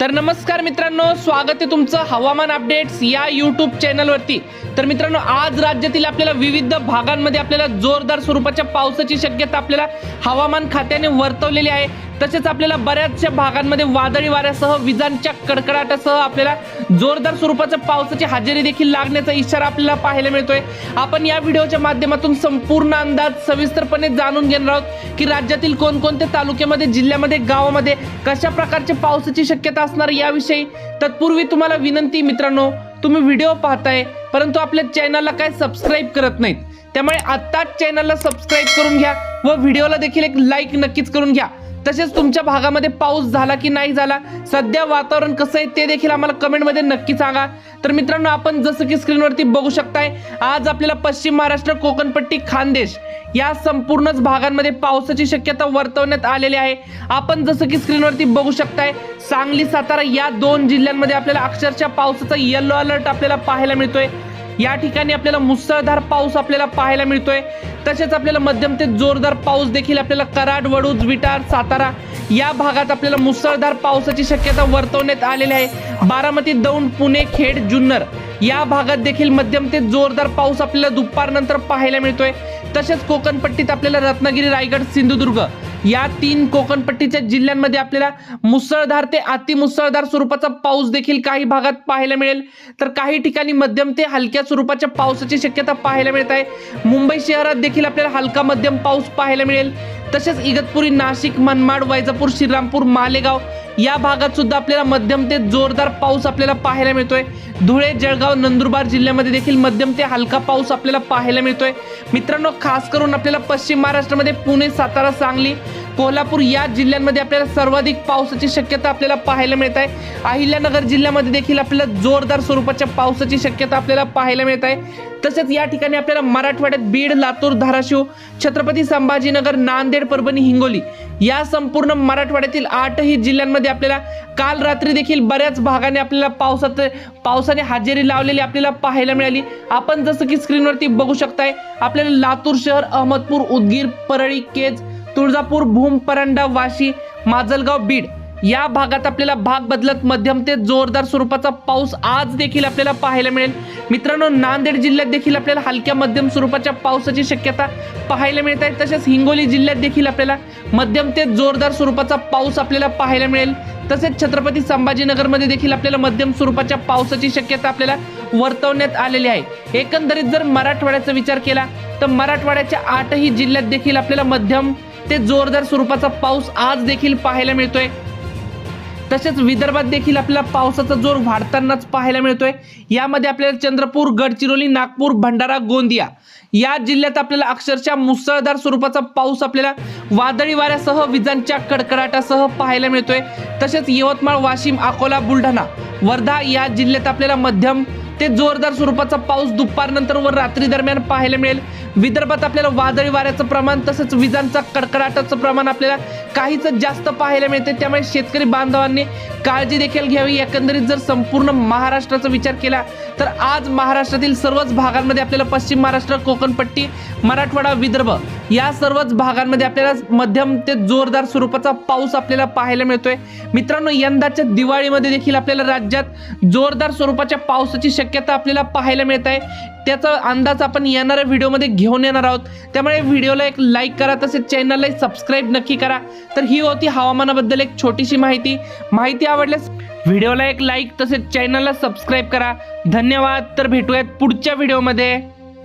तर नमस्कार मित्रांनो स्वागत आहे तुमचं हवामान अपडेट्स या यूट्यूब चॅनलवरती तर मित्रांनो आज राज्यातील आपल्याला विविध भागांमध्ये आपल्याला जोरदार स्वरूपाच्या पावसाची शक्यता आपल्याला हवामान खात्याने वर्तवलेली आहे. तसेच आपल्याला बऱ्याचशा भागांमध्ये वादळी वाऱ्यासह विजांच्या कडकडाटासह आपल्याला जोरदार स्वरूपाचं पावसाची हजेरी देखील लागण्याचा इशारा आपल्याला पाहायला मिळतोय. आपण या व्हिडिओच्या माध्यमातून संपूर्ण अंदाज सविस्तरपणे जाणून घेणार आहोत की राज्यातील कोणकोणत्या तालुक्यामध्ये जिल्ह्यामध्ये गावामध्ये कशा प्रकारच्या पावसाची शक्यता असणार याविषयी तत्पूर्वी तुम्हाला विनंती मित्रांनो तुम्ही व्हिडिओ पाहताय परंतु आपल्या चॅनलला काय सबस्क्राईब करत नाहीत त्यामुळे आत्ताच चॅनलला सबस्क्राईब करून घ्या व व्हिडिओला देखील एक लाईक नक्कीच करून घ्या. तसेच तुमच्या भागामध्ये पाऊस झाला की नाही झाला सध्या वातावरण कसं आहे ते देखील आम्हाला कमेंटमध्ये नक्की सांगा. तर मित्रांनो आपण जसं की स्क्रीनवरती बघू शकताय आज आपल्याला पश्चिम महाराष्ट्र कोकणपट्टी खानदेश या संपूर्णच भागांमध्ये पावसाची शक्यता वर्तवण्यात आलेली आहे. आपण जसं की स्क्रीनवरती बघू शकताय सांगली सातारा या दोन जिल्ह्यांमध्ये आपल्याला अक्षरशः पावसाचा येलो अलर्ट आपल्याला पाहायला मिळतोय. या ठिकाणी आपल्याला मुसळधार पाऊस आपल्याला पाहायला मिळतोय. तसेच आपल्याला मध्यम ते जोरदार पाऊस देखील आपल्याला कराड वडूज विटार सातारा या भागात आपल्याला मुसळधार पावसाची शक्यता वर्तवण्यात आलेली आहे. बारामती दौंड पुणे खेड जुन्नर या भागात देखील मध्यम ते जोरदार पाऊस आपल्याला दुपारनंतर पाहायला मिळतोय. तसेच कोकणपट्टीत आपल्याला रत्नागिरी रायगड सिंधुदुर्ग या तीन कोकणपट्टीच्या जिल्ह्यांमध्ये आपल्याला मुसळधार ते अतिमुसळधार स्वरूपाचा पाऊस देखील काही भागात पाहायला मिळेल. तर काही ठिकाणी मध्यम ते हलक्या स्वरूपाच्या पावसाची शक्यता पाहायला मिळत आहे. मुंबई शहरात देखील आपल्याला हलका मध्यम पाऊस पाहायला मिळेल. तसेच इगतपुरी नाशिक मनमाड वैजापूर श्रीरामपूर मालेगाव या भागात सुद्धा आपल्याला मध्यम ते जोरदार पाऊस आपल्याला पाहायला मिळतोय. धुळे जळगाव नंदुरबार जिल्ह्यामध्ये देखील मध्यम ते हलका पाऊस आपल्याला पाहायला मिळतोय. मित्रांनो खास करून आपल्याला पश्चिम महाराष्ट्रामध्ये पुणे सातारा सांगली कोल्हापूर या जिल्ह्यांमध्ये आपल्याला सर्वाधिक पावसाची शक्यता आपल्याला पाहायला मिळत आहे. अहिल्यानगर जिल्ह्यामध्ये देखील आपल्याला जोरदार स्वरूपाच्या पावसाची शक्यता आपल्याला पाहायला मिळत आहे. तसेच या ठिकाणी आपल्याला मराठवाड्यात बीड लातूर धाराशिव छत्रपती संभाजीनगर नांदेड परभणी हिंगोली या संपूर्ण मराठवाड्यातील आठही जिल्ह्यांमध्ये आपल्याला काल रात्री देखील बऱ्याच भागाने आपल्याला पावसात पावसाने हजेरी लावलेली आपल्याला पाहायला मिळाली. आपण जसं की स्क्रीनवरती बघू शकताय आपल्याला लातूर शहर अहमदपूर उदगीर परळी केज तुळजापूर भूम परांडा वाशी माजलगाव बीड या भागात आपल्याला भाग बदलत मध्यम ते जोरदार स्वरूपाचा पाऊस आज देखील आपल्याला पाहायला मिळेल. मित्रांनो नांदेड जिल्ह्यात देखील आपल्याला हलक्या मध्यम स्वरूपाच्या पावसाची शक्यता पाहायला मिळत आहे. तसेच हिंगोली जिल्ह्यात देखील आपल्याला मध्यम ते जोरदार स्वरूपाचा पाऊस आपल्याला पाहायला मिळेल. तसेच छत्रपती संभाजीनगरमध्ये देखील आपल्याला मध्यम स्वरूपाच्या पावसाची शक्यता आपल्याला वर्तवण्यात आलेली आहे. एकंदरीत जर मराठवाड्याचा विचार केला तर मराठवाड्याच्या आठही जिल्ह्यात देखील आपल्याला मध्यम ते जोरदार स्वरूपाचा पाऊस आज देखील पाहायला मिळतोय. तसेच विदर्भात देखील आपल्याला पावसाचा जोर वाढतानाच पाहायला मिळतोय. यामध्ये आपल्याला चंद्रपूर गडचिरोली नागपूर भंडारा गोंदिया या जिल्ह्यात आपल्याला अक्षरशः मुसळधार स्वरूपाचा पाऊस आपल्याला वादळी वाऱ्यासह विजांच्या कडकडाटासह पाहायला मिळतोय. तसेच यवतमाळ वाशिम अकोला बुलढाणा वर्धा या जिल्ह्यात आपल्याला मध्यम ते जोरदार स्वरूपाचा पाऊस दुपारनंतर व रात्री दरम्यान पाहायला मिळेल. विदर्भात आपल्याला वादळी वाऱ्याचं प्रमाण तसंच विजांचा कडकडाटाचं प्रमाण आपल्याला काहीच जास्त पाहायला मिळते. त्यामुळे शेतकरी बांधवांनी काळजी देखील घ्यावी. एकंदरीत जर संपूर्ण महाराष्ट्राचा विचार केला तर आज महाराष्ट्रातील सर्वच भागांमध्ये आपल्याला पश्चिम महाराष्ट्र कोकणपट्टी मराठवाडा विदर्भ या सर्वच भागांमध्ये आपल्याला मध्यम ते जोरदार स्वरूपाचा पाऊस आपल्याला पाहायला मिळतोय. मित्रांनो यंदाच्या दिवाळीमध्ये देखील आपल्याला राज्यात जोरदार स्वरूपाच्या पावसाची शक्यता आपल्याला पाहायला मिळत आहे. त्याचा अंदाज आपण येणाऱ्या व्हिडिओमध्ये घेऊन येणार आहोत. त्यामुळे व्हिडिओला एक लाईक करा तसेच चॅनलला सबस्क्राईब नक्की करा. तर ही होती हवामानाबद्दल एक छोटीशी माहिती. माहिती आवडल्यास व्हिडिओला एक लाईक तसेच चॅनलला सबस्क्राईब करा. धन्यवाद. तर भेटूयात पुढच्या व्हिडिओमध्ये.